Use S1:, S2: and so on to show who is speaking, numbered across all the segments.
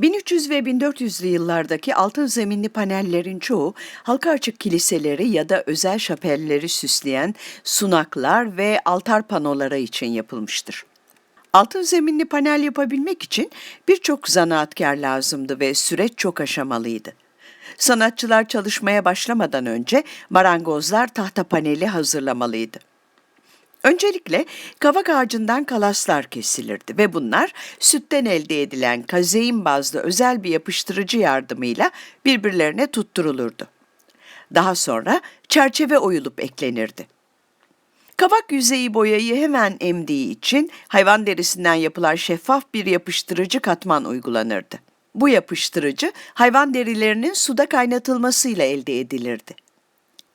S1: 1300 ve 1400'lü yıllardaki altın zeminli panellerin çoğu halka açık kiliseleri ya da özel şapelleri süsleyen sunaklar ve altar panoları için yapılmıştır. Altın zeminli panel yapabilmek için birçok zanaatkar lazımdı ve süreç çok aşamalıydı. Sanatçılar çalışmaya başlamadan önce marangozlar tahta paneli hazırlamalıydı. Öncelikle kavak ağacından kalaslar kesilirdi ve bunlar sütten elde edilen kazein bazlı özel bir yapıştırıcı yardımıyla birbirlerine tutturulurdu. Daha sonra çerçeve oyulup eklenirdi. Kavak yüzeyi boyayı hemen emdiği için hayvan derisinden yapılan şeffaf bir yapıştırıcı katman uygulanırdı. Bu yapıştırıcı hayvan derilerinin suda kaynatılmasıyla elde edilirdi.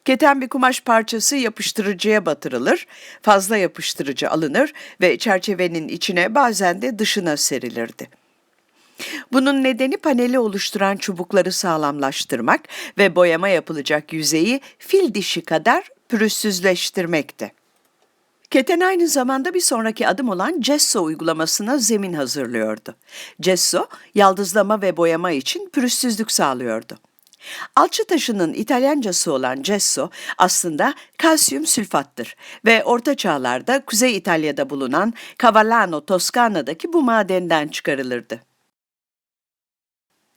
S1: Keten bir kumaş parçası yapıştırıcıya batırılır, fazla yapıştırıcı alınır ve çerçevenin içine bazen de dışına serilirdi. Bunun nedeni paneli oluşturan çubukları sağlamlaştırmak ve boyama yapılacak yüzeyi fil dişi kadar pürüzsüzleştirmekti. Keten aynı zamanda bir sonraki adım olan gesso uygulamasına zemin hazırlıyordu. Gesso, yaldızlama ve boyama için pürüzsüzlük sağlıyordu. Alçı taşının İtalyancası olan gesso aslında kalsiyum sülfattır ve Orta Çağlarda Kuzey İtalya'da bulunan Cavallano, Toskana'daki bu madenden çıkarılırdı.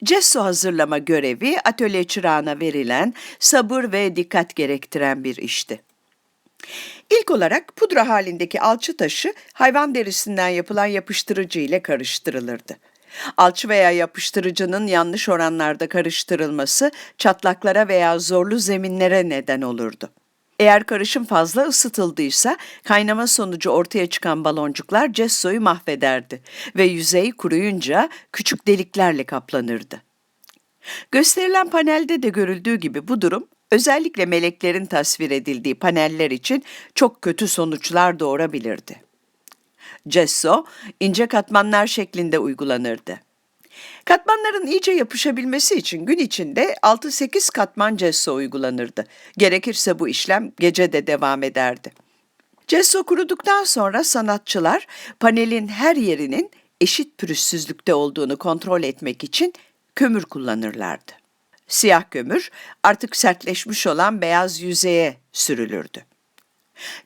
S1: Gesso hazırlama görevi atölye çırağına verilen sabır ve dikkat gerektiren bir işti. İlk olarak pudra halindeki alçı taşı hayvan derisinden yapılan yapıştırıcı ile karıştırılırdı. Alçı veya yapıştırıcının yanlış oranlarda karıştırılması çatlaklara veya zorlu zeminlere neden olurdu. Eğer karışım fazla ısıtıldıysa kaynama sonucu ortaya çıkan baloncuklar gessoyu mahvederdi ve yüzey kuruyunca küçük deliklerle kaplanırdı. Gösterilen panelde de görüldüğü gibi bu durum özellikle meleklerin tasvir edildiği paneller için çok kötü sonuçlar doğurabilirdi. Gesso ince katmanlar şeklinde uygulanırdı. Katmanların iyice yapışabilmesi için gün içinde 6-8 katman gesso uygulanırdı. Gerekirse bu işlem gece de devam ederdi. Gesso kuruduktan sonra sanatçılar panelin her yerinin eşit pürüzsüzlükte olduğunu kontrol etmek için kömür kullanırlardı. Siyah kömür artık sertleşmiş olan beyaz yüzeye sürülürdü.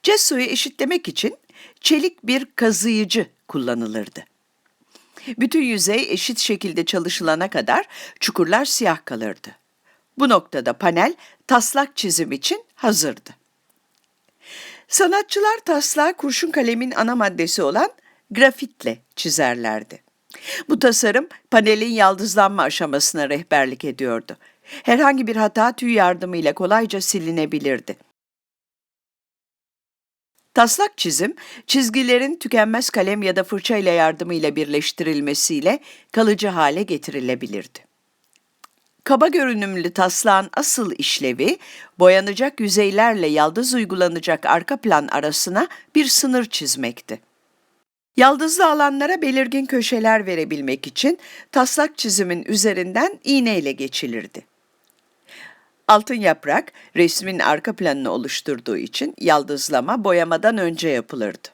S1: Gesso'yu eşitlemek için çelik bir kazıyıcı kullanılırdı. Bütün yüzey eşit şekilde çalışılana kadar çukurlar siyah kalırdı. Bu noktada panel taslak çizim için hazırdı. Sanatçılar taslağı kurşun kalemin ana maddesi olan grafitle çizerlerdi. Bu tasarım panelin yaldızlanma aşamasına rehberlik ediyordu. Herhangi bir hata tüy yardımıyla kolayca silinebilirdi. Taslak çizim, çizgilerin tükenmez kalem ya da fırça ile yardımıyla birleştirilmesiyle kalıcı hale getirilebilirdi. Kaba görünümlü taslağın asıl işlevi, boyanacak yüzeylerle yaldız uygulanacak arka plan arasına bir sınır çizmekti. Yaldızlı alanlara belirgin köşeler verebilmek için taslak çizimin üzerinden iğneyle geçilirdi. Altın yaprak resmin arka planını oluşturduğu için yaldızlama boyamadan önce yapılırdı.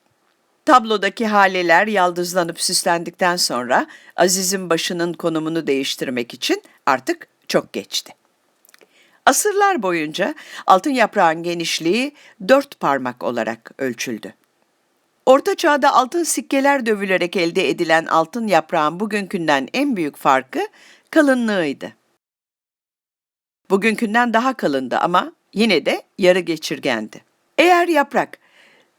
S1: Tablodaki haleler yaldızlanıp süslendikten sonra Aziz'in başının konumunu değiştirmek için artık çok geçti. Asırlar boyunca altın yaprağın genişliği dört parmak olarak ölçüldü. Orta çağda altın sikkeler dövülerek elde edilen altın yaprağın bugünkünden en büyük farkı kalınlığıydı. Bugünkünden daha kalındı ama yine de yarı geçirgendi. Eğer yaprak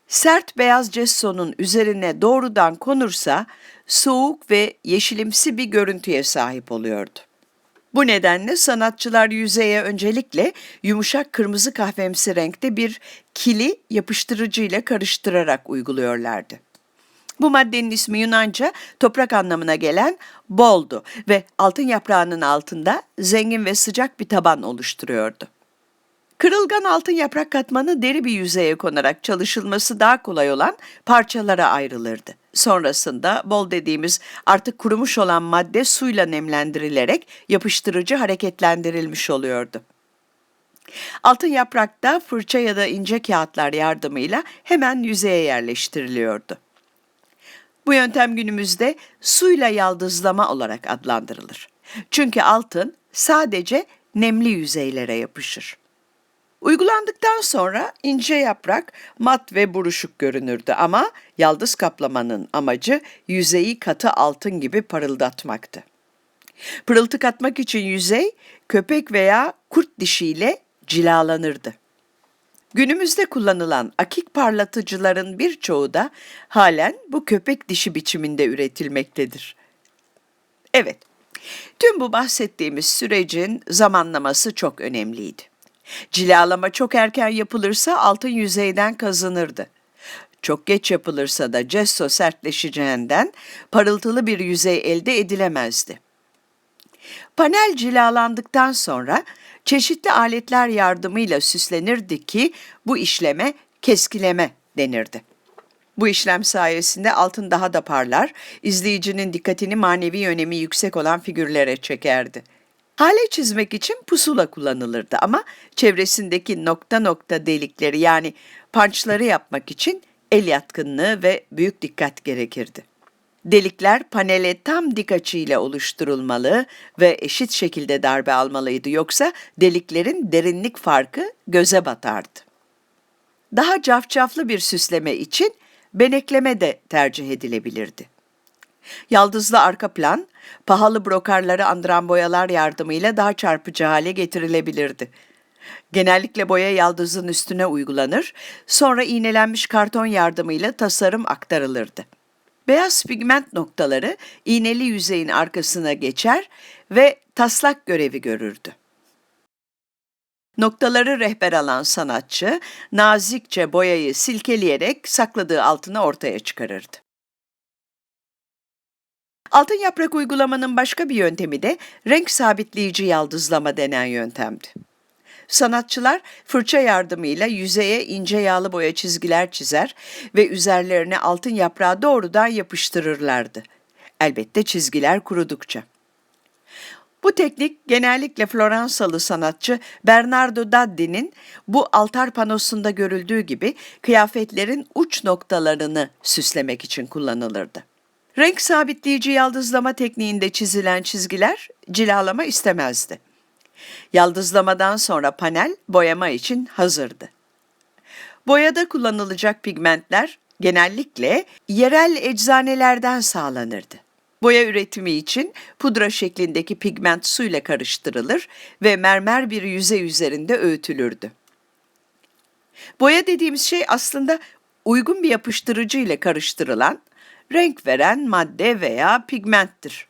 S1: sert beyaz cessonun üzerine doğrudan konursa soğuk ve yeşilimsi bir görüntüye sahip oluyordu. Bu nedenle sanatçılar yüzeye öncelikle yumuşak kırmızı kahvemsi renkte bir kili yapıştırıcıyla karıştırarak uyguluyorlardı. Bu maddenin ismi Yunanca toprak anlamına gelen boldu ve altın yaprağının altında zengin ve sıcak bir taban oluşturuyordu. Kırılgan altın yaprak katmanı deri bir yüzeye konarak çalışılması daha kolay olan parçalara ayrılırdı. Sonrasında bol dediğimiz artık kurumuş olan madde suyla nemlendirilerek yapıştırıcı hareketlendirilmiş oluyordu. Altın yaprakta fırça ya da ince kağıtlar yardımıyla hemen yüzeye yerleştiriliyordu. Bu yöntem günümüzde suyla yaldızlama olarak adlandırılır. Çünkü altın sadece nemli yüzeylere yapışır. Uygulandıktan sonra ince yaprak mat ve buruşuk görünürdü ama yaldız kaplamanın amacı yüzeyi katı altın gibi parıldatmaktı. Pırıltı katmak için yüzey köpek veya kurt dişiyle cilalanırdı. Günümüzde kullanılan akik parlatıcıların birçoğu da halen bu köpek dişi biçiminde üretilmektedir. Evet, tüm bu bahsettiğimiz sürecin zamanlaması çok önemliydi. Cilalama çok erken yapılırsa altın yüzeyden kazınırdı. Çok geç yapılırsa da cesso sertleşeceğinden parıltılı bir yüzey elde edilemezdi. Panel cilalandıktan sonra çeşitli aletler yardımıyla süslenirdi ki bu işleme keskileme denirdi. Bu işlem sayesinde altın daha da parlar, izleyicinin dikkatini manevi önemi yüksek olan figürlere çekerdi. Hale çizmek için pusula kullanılırdı ama çevresindeki nokta nokta delikleri yani pançları yapmak için el yatkınlığı ve büyük dikkat gerekirdi. Delikler panele tam dik açıyla oluşturulmalı ve eşit şekilde darbe almalıydı yoksa deliklerin derinlik farkı göze batardı. Daha cafcaflı bir süsleme için benekleme de tercih edilebilirdi. Yaldızlı arka plan, pahalı brokarları andıran boyalar yardımıyla daha çarpıcı hale getirilebilirdi. Genellikle boya yaldızın üstüne uygulanır, sonra iğnelenmiş karton yardımıyla tasarım aktarılırdı. Beyaz pigment noktaları iğneli yüzeyin arkasına geçer ve taslak görevi görürdü. Noktaları rehber alan sanatçı nazikçe boyayı silkeleyerek sakladığı altını ortaya çıkarırdı. Altın yaprak uygulamanın başka bir yöntemi de renk sabitleyici yaldızlama denen yöntemdi. Sanatçılar fırça yardımıyla yüzeye ince yağlı boya çizgiler çizer ve üzerlerine altın yaprağı doğrudan yapıştırırlardı. Elbette çizgiler kurudukça. Bu teknik genellikle Floransalı sanatçı Bernardo Daddi'nin bu altar panosunda görüldüğü gibi kıyafetlerin uç noktalarını süslemek için kullanılırdı. Renk sabitleyici yaldızlama tekniğinde çizilen çizgiler cilalama istemezdi. Yaldızlamadan sonra panel boyama için hazırdı. Boyada kullanılacak pigmentler genellikle yerel eczanelerden sağlanırdı. Boya üretimi için pudra şeklindeki pigment suyla karıştırılır ve mermer bir yüzey üzerinde öğütülürdü. Boya dediğimiz şey aslında uygun bir yapıştırıcı ile karıştırılan, renk veren madde veya pigmenttir.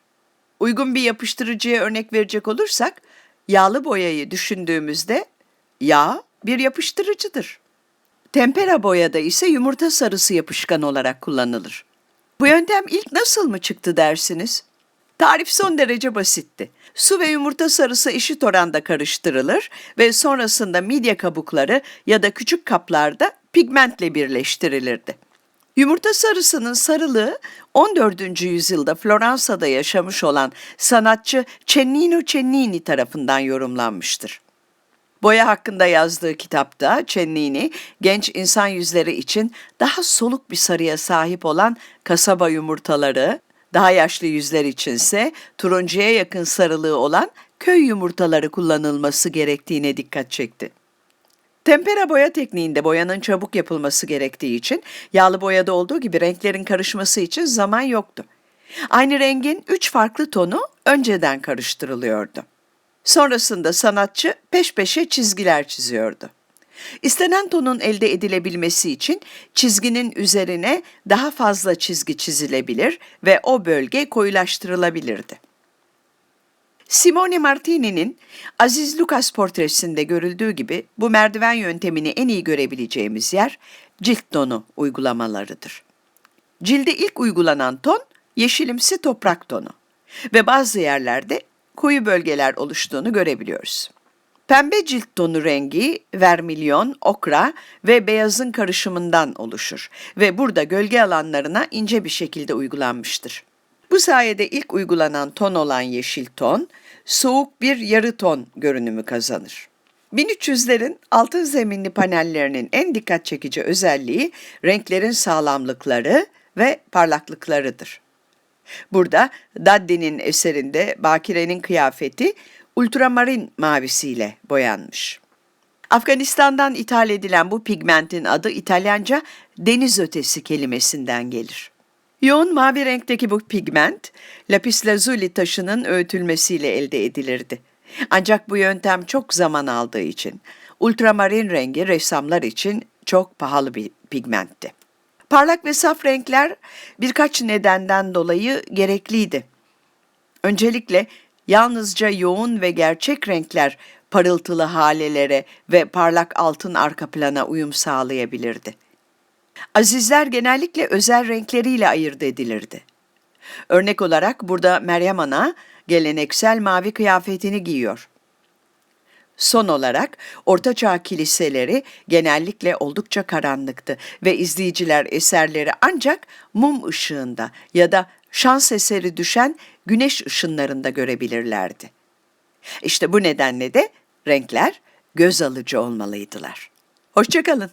S1: Uygun bir yapıştırıcıya örnek verecek olursak, Yağlı boyayı düşündüğümüzde yağ bir yapıştırıcıdır. Tempera boyada ise yumurta sarısı yapışkan olarak kullanılır. Bu yöntem ilk nasıl mı çıktı dersiniz? Tarif son derece basitti. Su ve yumurta sarısı eşit oranda karıştırılır ve sonrasında midye kabukları ya da küçük kaplarda pigmentle birleştirilirdi. Yumurta sarısının sarılığı 14. yüzyılda Floransa'da yaşamış olan sanatçı Cennino Cennini tarafından yorumlanmıştır. Boya hakkında yazdığı kitapta Cennini, genç insan yüzleri için daha soluk bir sarıya sahip olan kasaba yumurtaları, daha yaşlı yüzler içinse turuncuya yakın sarılığı olan köy yumurtaları kullanılması gerektiğine dikkat çekti. Tempera boya tekniğinde boyanın çabuk yapılması gerektiği için yağlı boyada olduğu gibi renklerin karışması için zaman yoktu. Aynı rengin üç farklı tonu önceden karıştırılıyordu. Sonrasında sanatçı peş peşe çizgiler çiziyordu. İstenen tonun elde edilebilmesi için çizginin üzerine daha fazla çizgi çizilebilir ve o bölge koyulaştırılabilirdi. Simone Martini'nin Aziz Lucas portresinde görüldüğü gibi bu merdiven yöntemini en iyi görebileceğimiz yer cilt tonu uygulamalarıdır. Cilde ilk uygulanan ton yeşilimsi toprak tonu ve bazı yerlerde koyu bölgeler oluştuğunu görebiliyoruz. Pembe cilt tonu rengi vermilyon, okra ve beyazın karışımından oluşur ve burada gölge alanlarına ince bir şekilde uygulanmıştır. Bu sayede ilk uygulanan ton olan yeşil ton, soğuk bir yarı ton görünümü kazanır. 1300'lerin altın zeminli panellerinin en dikkat çekici özelliği renklerin sağlamlıkları ve parlaklıklarıdır. Burada Daddi'nin eserinde Bakire'nin kıyafeti ultramarin mavisiyle boyanmış. Afganistan'dan ithal edilen bu pigmentin adı İtalyanca deniz ötesi kelimesinden gelir. Yoğun mavi renkteki bu pigment, lapis lazuli taşının öğütülmesiyle elde edilirdi. Ancak bu yöntem çok zaman aldığı için ultramarin rengi ressamlar için çok pahalı bir pigmentti. Parlak ve saf renkler birkaç nedenden dolayı gerekliydi. Öncelikle yalnızca yoğun ve gerçek renkler parıltılı halelere ve parlak altın arka plana uyum sağlayabilirdi. Azizler genellikle özel renkleriyle ayırt edilirdi. Örnek olarak burada Meryem Ana geleneksel mavi kıyafetini giyiyor. Son olarak Ortaçağ kiliseleri genellikle oldukça karanlıktı ve izleyiciler eserleri ancak mum ışığında ya da şans eseri düşen güneş ışınlarında görebilirlerdi. İşte bu nedenle de renkler göz alıcı olmalıydılar. Hoşçakalın.